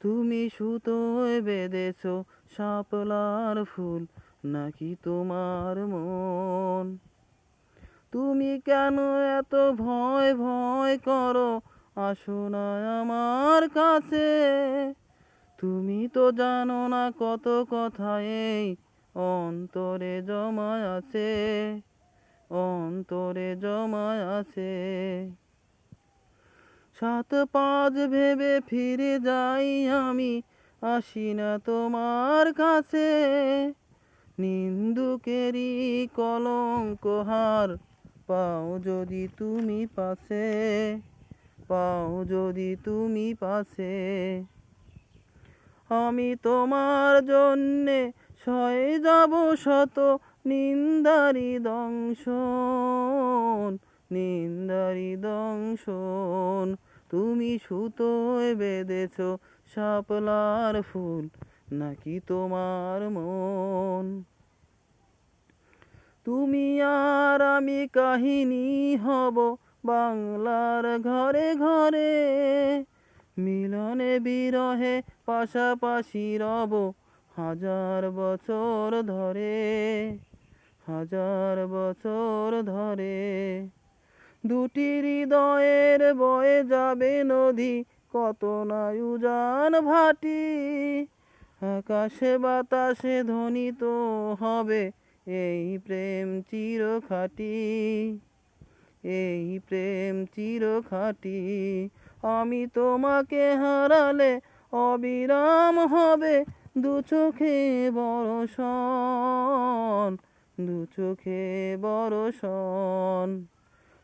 তুমি সুতোয় বেঁধেছ শাপলার ফুল, নাকি তোমার মন? তুমি কেন এত ভয় ভয় করো? আসো না আমার কাছে। তুমি তো জানো না কত কথা এই অন্তরে জমা আছে, অন্তরে জমা আছে। সাত পাঁচ ভেবে ফিরে যাই আমি, আসি না তোমার কাছে। নিন্দুকেরই কলঙ্ক হার পাও যদি তুমি পাশে, পাও যদি তুমি পাশে। আমি তোমার জন্যে সয়ে যাব শত নিন্দারি দংশন নিন্দারি দংশন। তুমি সুতোয় বেঁধেছ শাপলার ফুল, নাকি তোমার মন? তুমি আর আমি কাহিনী হব বাংলার ঘরে ঘরে, মিলনে বিরহে পাশাপাশি রব হাজার বছর ধরে, হাজার বছর ধরে। দুটি হৃদয়ের বয়ে যাবে নদী, কত না উজান ভাটি। আকাশে বাতাসে ধ্বনিত হবে এই প্রেম চির চিরখাটি। এই প্রেম চির চিরখাটি, আমি তোমাকে হারালে অবিরাম হবে দু চোখে বরষণ দু চোখে বরষণ